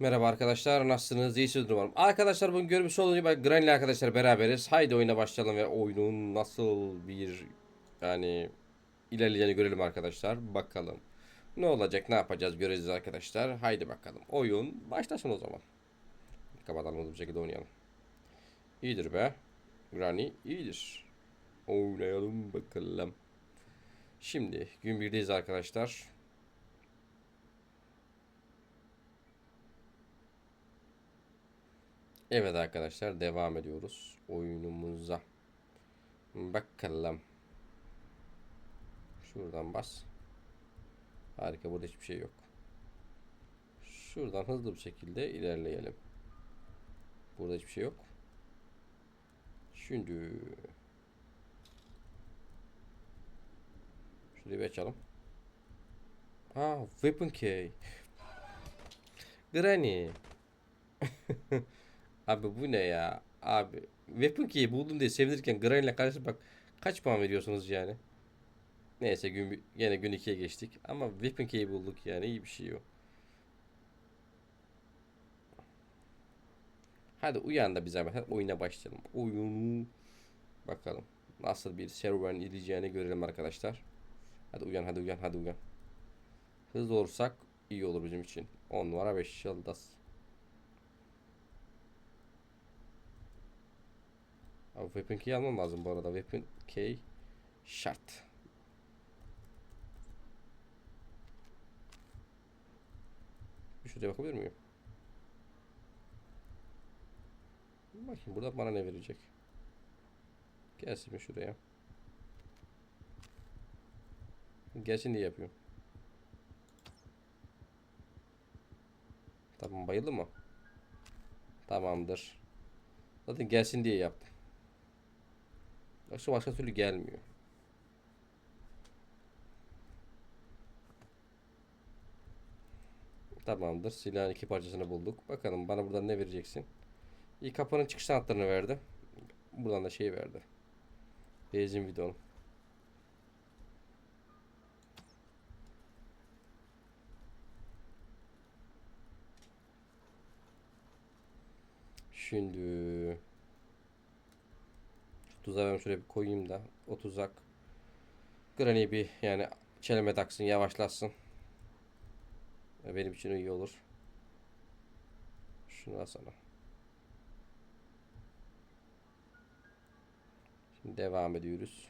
Merhaba arkadaşlar nasılsınız iyisiniz umarım. Arkadaşlar bugün görmüş olduğunuz gibi Granny arkadaşlar beraberiz. Haydi oyuna başlayalım ve oyunun nasıl bir yani ilerleyeceğini görelim arkadaşlar. Bakalım. Ne olacak ne yapacağız göreceğiz arkadaşlar. Haydi bakalım. Oyun başlasın o zaman. Kapatalım bir şekilde oynayalım. İyidir be. Granny iyidir. Oynayalım bakalım. Şimdi gün birdeyiz arkadaşlar. Evet arkadaşlar devam ediyoruz oyunumuza. Bakalım. Şuradan bas. Harika burada hiçbir şey yok. Şuradan hızlı bir şekilde ilerleyelim. Burada hiçbir şey yok. Şimdi Şurayı bir açalım. Aa, weapon key. Granny. Abi bu ne ya? Abi weapon key'i buldum diye sevinirken Granny ile karşı bak kaç puan veriyorsunuz yani? Neyse gün yine gün 2'ye geçtik ama weapon key'i bulduk yani iyi bir şey o. Hadi uyan da zahmet. Hadi oyuna başlayalım. Oyunu bakalım. Nasıl bir serüven izleyeceğini görelim arkadaşlar. Hadi uyan hadi uyan hadi uyan. Hızlı olursak iyi olur bizim için. 10 numara 5 yıldız. Abi weapon key almam lazım bu arada. Weapon key şart. Bir şuraya bakabilir miyim? Bakayım burada bana ne verecek. Gelsin bir şuraya. Gelsin diye yapıyorum. Tamam bayıldı mı? Tamamdır. Zaten gelsin diye yaptım. Yoksa başka türlü gelmiyor. Tamamdır. Silahın iki parçasını bulduk. Bakalım bana buradan ne vereceksin? İlk kapının çıkış anahtarını verdi. Buradan da şey verdi. Benzin bidonu. Şimdi şu tuzağı ben şuraya bir koyayım da o tuzak Granny bir yani çelme taksın yavaşlatsın. Benim için iyi olur. Şunu al sana. Şimdi devam ediyoruz.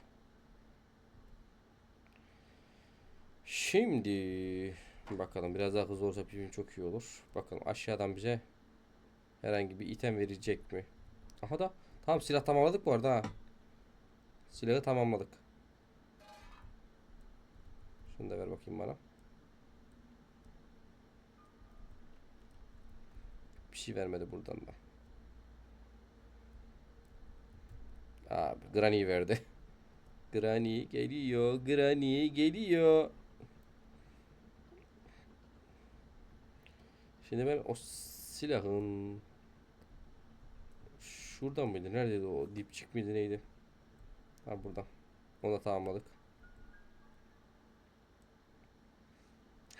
Şimdi bakalım biraz daha hızlı olsa bizim çok iyi olur. Bakalım aşağıdan bize herhangi bir item verecek mi? Aha da tamam silah tamamladık bu arada ha. Silahı tamamladık. Şunu da ver bakayım bana. Bir şey vermedi buradan da. Abi Granny verdi. Granny geliyor. Granny geliyor. Şimdi ben o silahın şuradan mıydı? Neredeydi o? Dipçik miydi neydi? Ha buradan. Onu da tamamladık.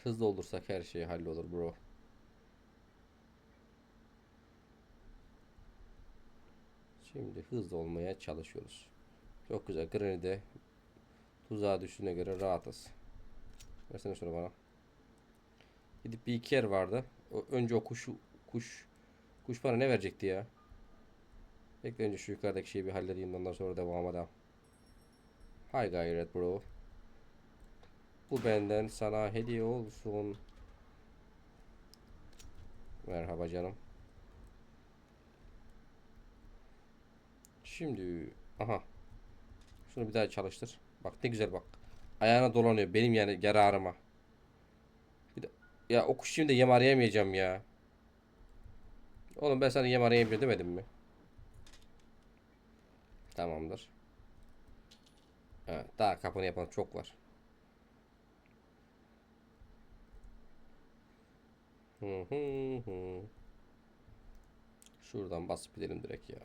Hızlı olursak her şey hallolur bro. Şimdi hızlı olmaya çalışıyoruz. Çok güzel. Granny'de tuzağa düştüğüne göre rahatız. Versene şunu bana. Gidip bir iki yer vardı. O, önce o kuşu kuş kuş bana ne verecekti ya? Bekle önce şu yukarıdaki şeyi bir halledeyim ondan sonra devam edelim. Hay gayret bro. Bu benden sana hediye olsun. Merhaba canım. Şimdi aha. Şunu bir daha çalıştır. Bak ne güzel bak. Ayağına dolanıyor benim yani yararıma. Bir de, ya o kuş şimdi yem arayamayacağım ya. Oğlum ben sana yem arayamıyorum demedim mi? Tamamdır. Evet, daha kapını yapan çok var. Hı hı hı. Şuradan basıp gidelim direkt ya.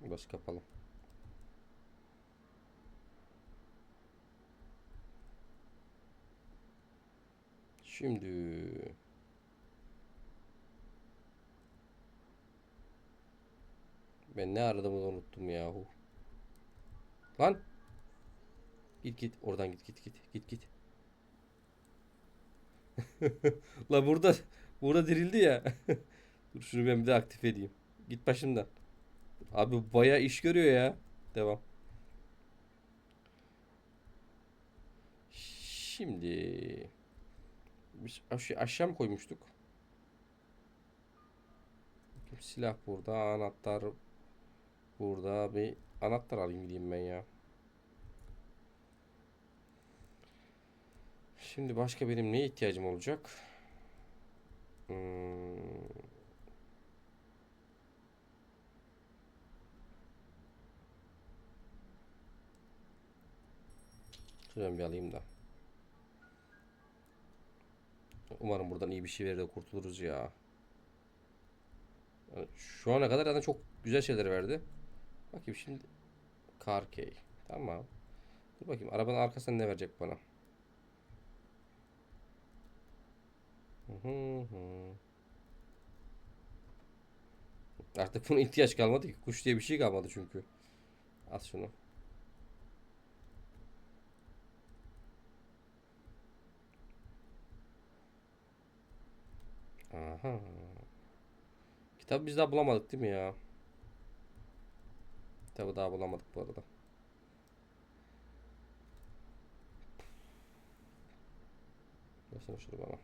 Burası kapalı. Şimdi ben ne aradığımı unuttum yahu. Lan git git oradan git git git git git. La burada burada dirildi ya. Dur şunu ben bir de aktif edeyim. Git başımdan. Abi bu bayağı iş görüyor ya. Devam. Şimdi biz aş- aşağı mı koymuştuk? Silah burada, anahtar burada. Bir anahtar alayım gideyim ben ya. Şimdi başka benim neye ihtiyacım olacak? Hmm. Şuradan bir alayım da. Umarım buradan iyi bir şey verir de kurtuluruz ya. Şu ana kadar zaten çok güzel şeyler verdi. Bakayım şimdi. Car key. Tamam. Dur bakayım arabanın arkasından ne verecek bana? Artık buna ihtiyaç kalmadı ki. Kuş diye bir şey kalmadı çünkü. At şunu. Aha. Kitabı biz daha bulamadık değil mi ya? Kitabı daha bulamadık bu arada. Versene şunu bana.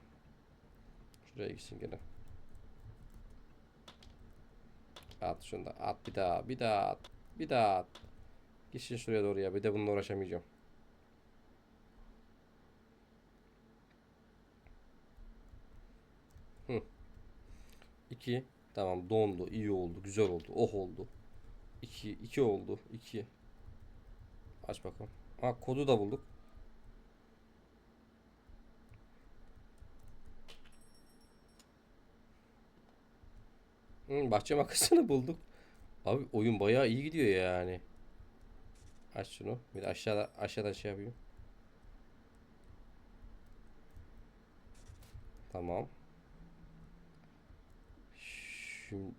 Şuraya gitsin gene. At şunu da. At bir daha. Bir daha at. Bir daha at. Gitsin şuraya doğru ya. Bir de bununla uğraşamayacağım. 2. Tamam dondu. iyi oldu. Güzel oldu. Oh oldu. 2. 2 oldu. 2. Aç bakalım. Ha kodu da bulduk. Hmm, bahçe makasını bulduk. Abi oyun bayağı iyi gidiyor yani. Aç şunu. Bir aşağıda aşağıdan şey yapayım. Tamam. Şimdi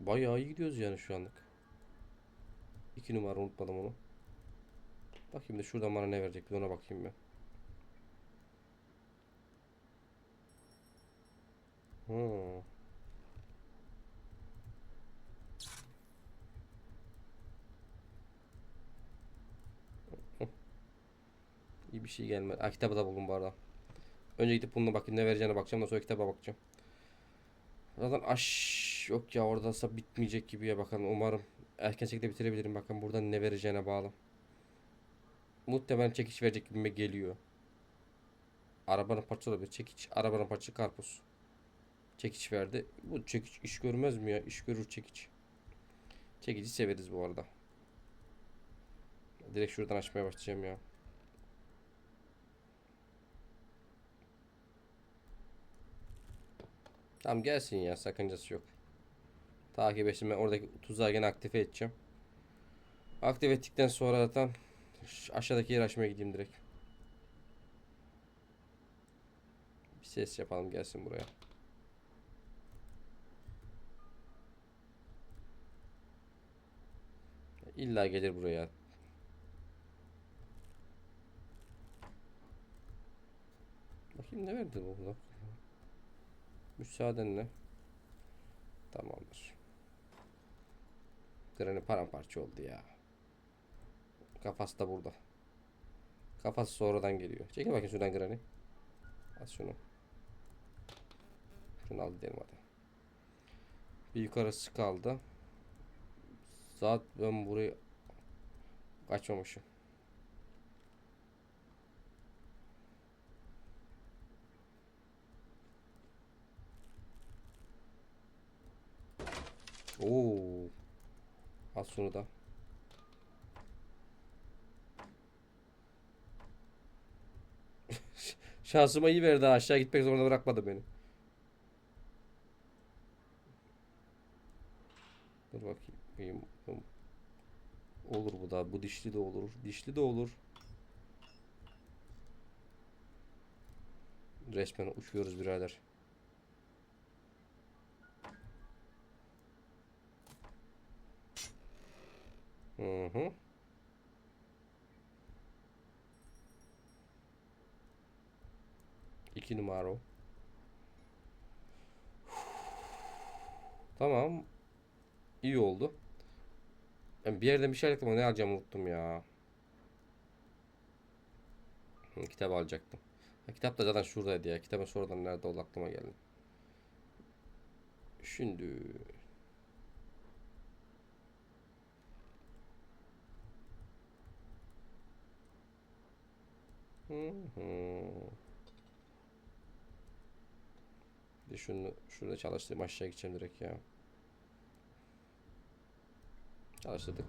bayağı iyi gidiyoruz yani şu anlık. İki numara unutmadım onu. Bakayım da şuradan bana ne verecek bir ona bakayım ben. Hmm. İyi bir şey gelmedi. Ha, kitabı da buldum bu arada. Önce gidip bununla bakayım ne vereceğine bakacağım. Ondan sonra kitaba bakacağım. Zaten aş yok ya oradasa bitmeyecek gibi ya bakalım. Umarım erken şekilde bitirebilirim. Bakın buradan ne vereceğine bağlı. Muhtemelen çekiç verecek gibime geliyor. Arabanın parçası olabilir. Çekiç. Arabanın parçası karpuz. Çekiç verdi. Bu çekiç iş görmez mi ya? İş görür çekiç. Çekici severiz bu arada. Direkt şuradan açmaya başlayacağım ya. Tamam gelsin ya sakıncası yok. Takip etsin ben oradaki tuzağı gene aktive edeceğim. Aktive ettikten sonra zaten aşağıdaki yer açmaya gideyim direkt. Bir ses yapalım gelsin buraya. İlla gelir buraya. Bakayım ne verdi bu burada? Müsaadenle. Tamamdır. Granny paramparça oldu ya. Kafası da burada. Kafası sonradan geliyor. Çekil bakayım şuradan Granny. Al şunu. Şunu al gidelim hadi. Bir yukarısı kaldı. Zaten ben burayı kaçmamışım. Oo. Al şunu da. Şansıma iyi verdi aşağı gitmek zorunda bırakmadı beni. Dur bakayım. Olur bu da. Bu dişli de olur. Dişli de olur. Resmen uçuyoruz birader. Hı hı. İki numara o. Tamam. İyi oldu. Ben bir yerden bir şey alacaktım ne alacağımı unuttum ya. Hı, kitap alacaktım. Ha, kitap da zaten şuradaydı ya. Kitabın sonradan nerede oldu aklıma geldi. Şimdi Bir şunu şurada çalıştırayım aşağı gideceğim direkt ya. Çalıştırdık.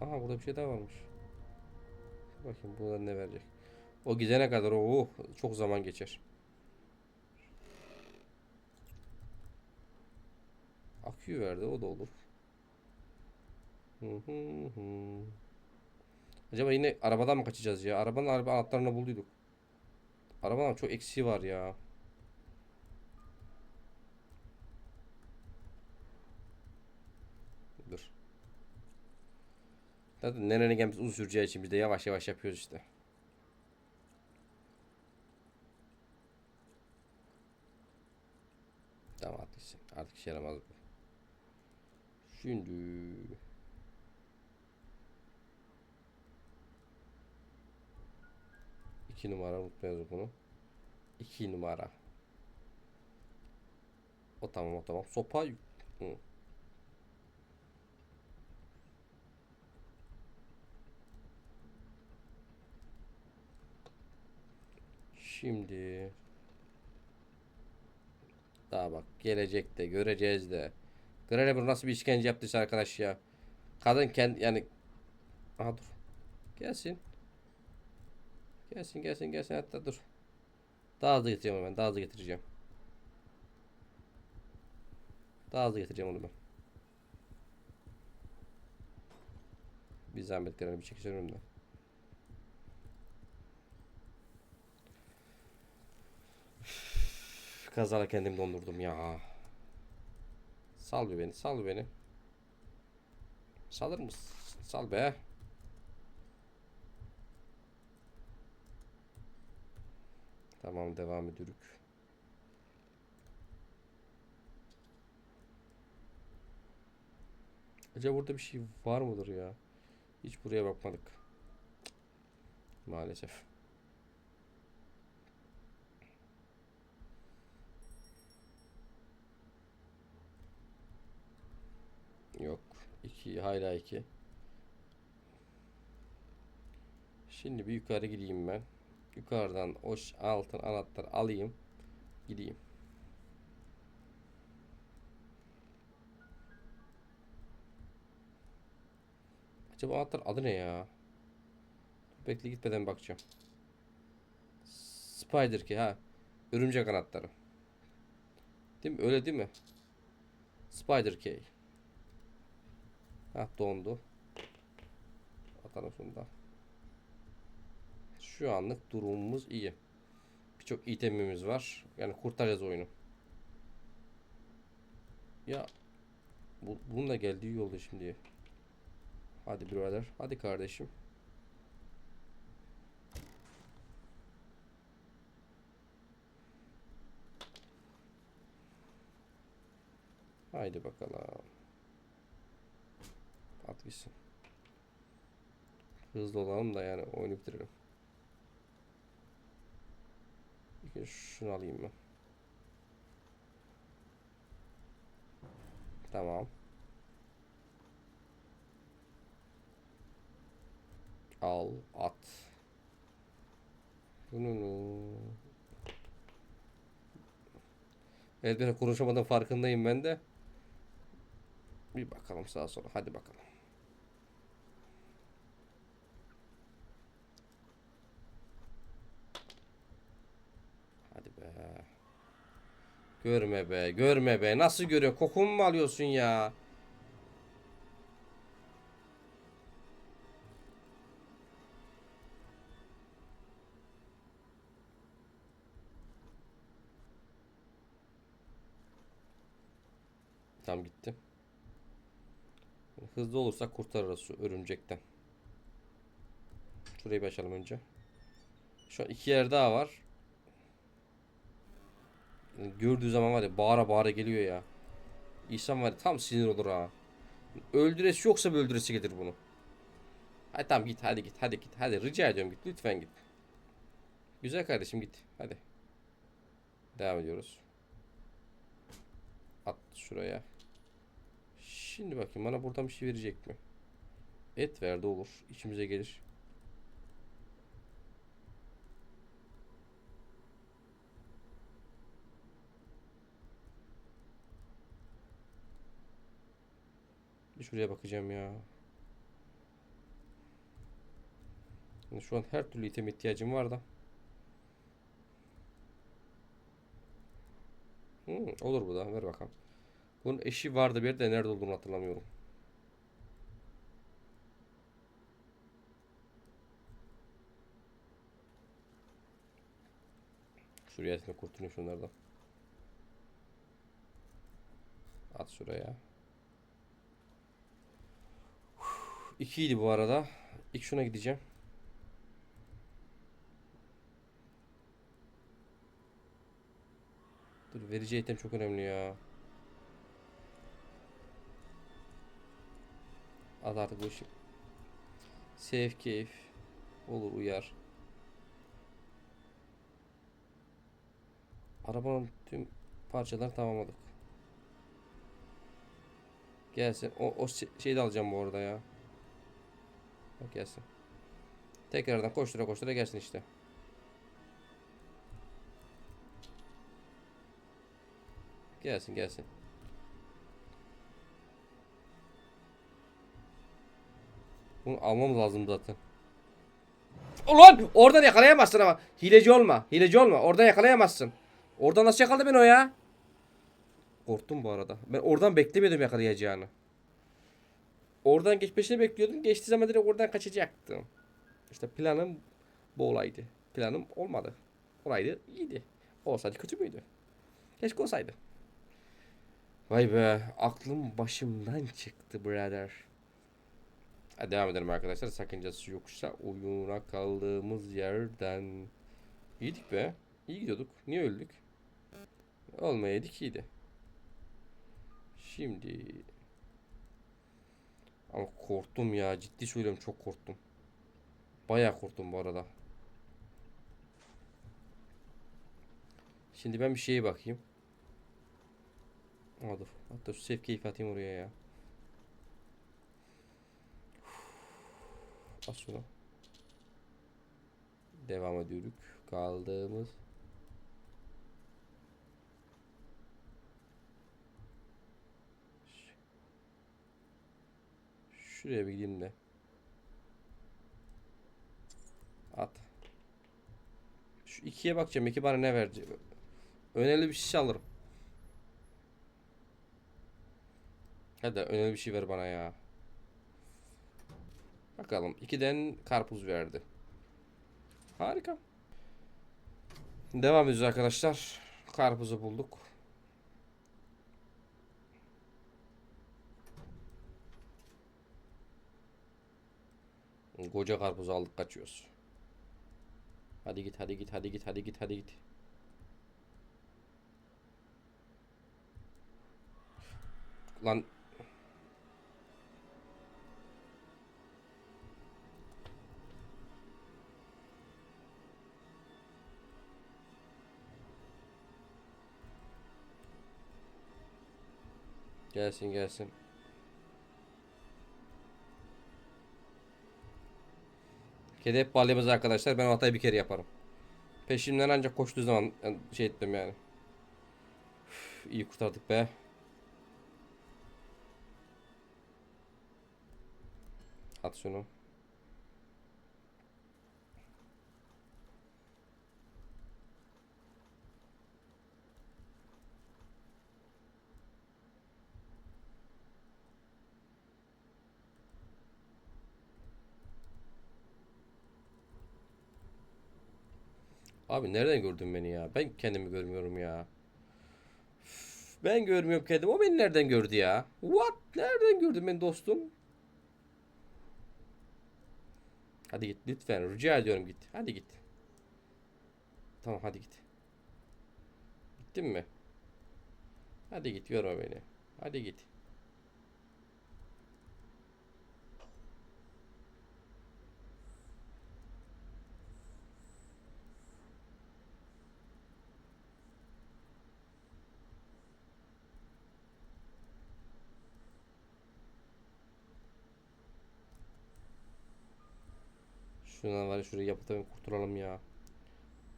Aha burada bir şey daha varmış. Bakayım burada ne verecek. O gidene kadar oh çok zaman geçer. Akü verdi o da olur. Hı hı hı. Acaba yine arabadan mı kaçacağız ya? Arabanın araba anahtarını bulduyduk. Arabanın çok eksiği var ya. Dur. Zaten nenenin gemisi uzun süreceği için biz de yavaş yavaş yapıyoruz işte. Tamam artık, artık işe yaramaz bu. Şimdi iki numara unutmayalım bunu. İki numara. O tamam o tamam. Sopa Hı. Şimdi daha bak gelecekte göreceğiz de. Grenoble nasıl bir işkence yaptıysa arkadaş ya. Kadın kendi yani Aha dur. Gelsin. Gelsin gelsin gelsin hatta dur. Daha hızlı getireceğim ben. Daha hızlı getireceğim. Daha hızlı getireceğim onu ben. Bir zahmet Grenoble bir çekeceğim önümden. Kazara kendimi dondurdum ya. Sal bir beni, sal beni. Salır mısın? Sal be. Tamam devam ediyoruz. Acaba burada bir şey var mıdır ya? Hiç buraya bakmadık. Maalesef. Yok. 2 hala 2. Şimdi bir yukarı gideyim ben. Yukarıdan o altın anahtar alayım. Gideyim. Acaba anahtar adı ne ya? Bekle gitmeden bakacağım. Spider key ha. Örümcek anahtarı. Değil mi? Öyle değil mi? Spider key. Ha dondu. Atalım şunu da. Şu anlık durumumuz iyi. Birçok itemimiz var. Yani kurtaracağız oyunu. Ya bu, bunun da geldiği iyi oldu şimdi. Hadi birader. Hadi kardeşim. Haydi bakalım. At gitsin. Hızlı olalım da yani oyunu bitirelim. Önce şunu alayım ben. Tamam. Al, at. Bunu. Evet ben konuşamadım farkındayım ben de. Bir bakalım sağa sola. Hadi bakalım. Görme be görme be nasıl görüyor kokumu mu alıyorsun ya? Tam gitti. Hızlı olursak kurtarırız şu örümcekten. Şurayı bir önce. Şu iki yer daha var. Gördüğü zaman var ya bağıra bağıra geliyor ya. İnsan var ya tam sinir olur ha. Öldüresi yoksa bir öldüresi gelir bunu. Hadi tamam git hadi git hadi git hadi rica ediyorum git lütfen git. Güzel kardeşim git hadi. Devam ediyoruz. At şuraya. Şimdi bakayım bana buradan bir şey verecek mi? Et verdi olur. İçimize gelir. Şuraya bakacağım ya. Yani şu an her türlü item ihtiyacım var da. Hmm, olur bu da. Ver bakalım. Bunun eşi vardı bir yerde nerede olduğunu hatırlamıyorum. Şuraya kurtulayım şunlardan. At şuraya. Uf, İkiydi bu arada. İlk şuna gideceğim. Dur verici item çok önemli ya. At artık bu işi. Save keyif. Olur uyar. Arabanın tüm parçalarını tamamladık. Gelsin. O, o şey- şeyi de alacağım bu arada ya. Gelsin. Tekrardan koştura koştura gelsin işte. Gelsin gelsin. Bunu almam lazım zaten. Ulan oradan yakalayamazsın ama. Hileci olma. Hileci olma. Oradan yakalayamazsın. Oradan nasıl yakaladı beni o ya? Korktum bu arada. Ben oradan beklemiyordum yakalayacağını. Oradan geçmesini bekliyordum. Geçtiği zaman direkt oradan kaçacaktım. İşte planım bu olaydı. Planım olmadı. Olaydı iyiydi. Olsaydı kötü müydü? Keşke olsaydı. Vay be aklım başımdan çıktı birader. Hadi devam edelim arkadaşlar. Sakıncası yoksa oyuna kaldığımız yerden. İyiydik be. İyi gidiyorduk. Niye öldük? Olmayaydık iyiydi. Şimdi ama korktum ya. Ciddi söylüyorum çok korktum. Bayağı korktum bu arada. Şimdi ben bir şeye bakayım. Aa. Hatta şu save keyif atayım oraya ya. As şunu. Devam ediyoruz. Kaldığımız Şuraya bir gideyim de. At. Şu ikiye bakacağım. İki bana ne verecek? Önemli bir şey alırım. Hadi önemli bir şey ver bana ya. Bakalım. İkiden karpuz verdi. Harika. Devam ediyoruz arkadaşlar. Karpuzu bulduk. Koca karpuzu aldık kaçıyoruz. Hadi git hadi git hadi git hadi git hadi git. Lan Gelsin gelsin. Kedi hep balyamız arkadaşlar. Ben hatayı bir kere yaparım. Peşimden ancak koştuğu zaman şey ettim yani. Üf, iyi kurtardık be. At şunu. Abi nereden gördün beni ya? Ben kendimi görmüyorum ya. Ben görmüyorum kendimi. O beni nereden gördü ya? What? Nereden gördün beni dostum? Hadi git lütfen. Rica ediyorum git. Hadi git. Tamam hadi git. Gittin mi? Hadi git yorma beni. Hadi git. Şundan var ya, şurayı da kurtulalım ya.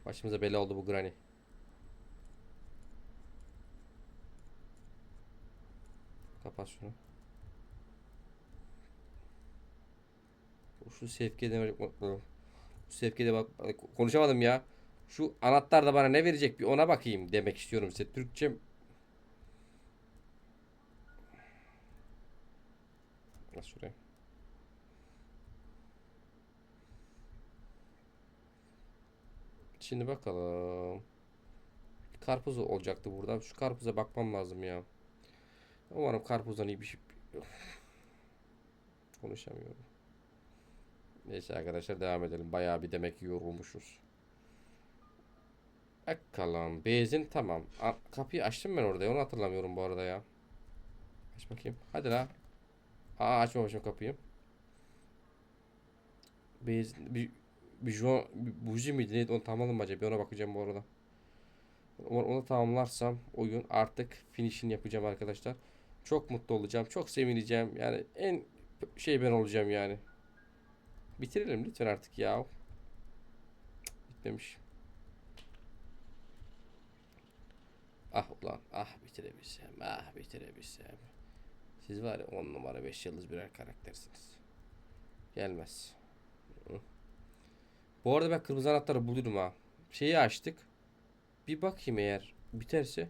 Başımıza bela oldu bu granny. Kapat şunu. Şu sevkiyede bu sevkiyede bak konuşamadım ya. Şu anahtar da bana ne verecek bir ona bakayım demek istiyorum size. Türkçem Nasıl şuraya? Şimdi bakalım. Karpuz olacaktı burada. Şu karpuza bakmam lazım ya. Umarım karpuzdan iyi bir şey... Konuşamıyorum. Neyse arkadaşlar devam edelim. Bayağı bir demek ki yorulmuşuz. Bakalım. Benzin tamam. A- kapıyı açtım ben orada. Onu hatırlamıyorum bu arada ya. Aç bakayım. Hadi la. Aa açmamışım kapıyı. Benzin... Bir, bir, jo, bir buji miydi neydi onu tamamladım acaba? Ona bakacağım bu arada. Onu, onu tamamlarsam oyun artık finish'ini yapacağım arkadaşlar. Çok mutlu olacağım. Çok sevineceğim. Yani en şey ben olacağım yani. Bitirelim lütfen artık ya. Bitmemiş. Ah ulan ah bitirebilsem ah bitirebilsem. Siz var ya 10 numara 5 yıldız birer karaktersiniz. Gelmez. Bu arada ben kırmızı anahtarı bulurum ha. Şeyi açtık. Bir bakayım eğer biterse.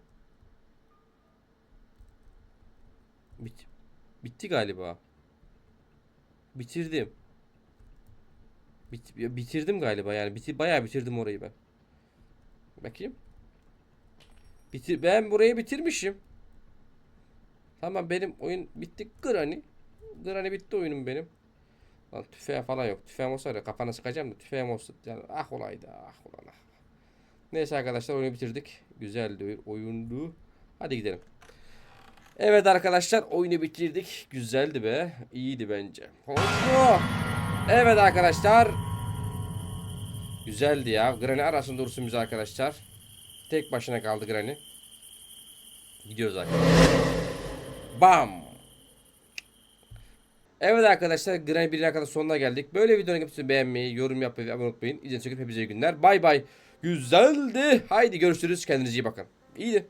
Bit bitti galiba. Bitirdim. Bit bitirdim galiba yani. Biti bayağı bitirdim orayı ben. Bakayım. Bitir ben burayı bitirmişim. Tamam benim oyun bitti. Granny. Granny bitti oyunum benim. Lan tüfeği falan yok. Tüfeğim olsa da kafana sıkacağım da tüfeğim olsa yani ah olaydı ah ulan ah. Neyse arkadaşlar oyunu bitirdik. Güzeldi oyun- oyundu. Hadi gidelim. Evet arkadaşlar oyunu bitirdik. Güzeldi be. İyiydi bence. Oldu. Evet arkadaşlar. Güzeldi ya. Granny arasında dursun bize arkadaşlar. Tek başına kaldı Granny. Gidiyoruz arkadaşlar. Bam. Evet arkadaşlar Granny 1'e kadar sonuna geldik. Böyle videonun hepsini beğenmeyi, yorum yapmayı ve abone olmayı unutmayın. İzlediğiniz için hepinize iyi günler. Bay bay. Güzeldi. Haydi görüşürüz. Kendinize iyi bakın. İyiydi.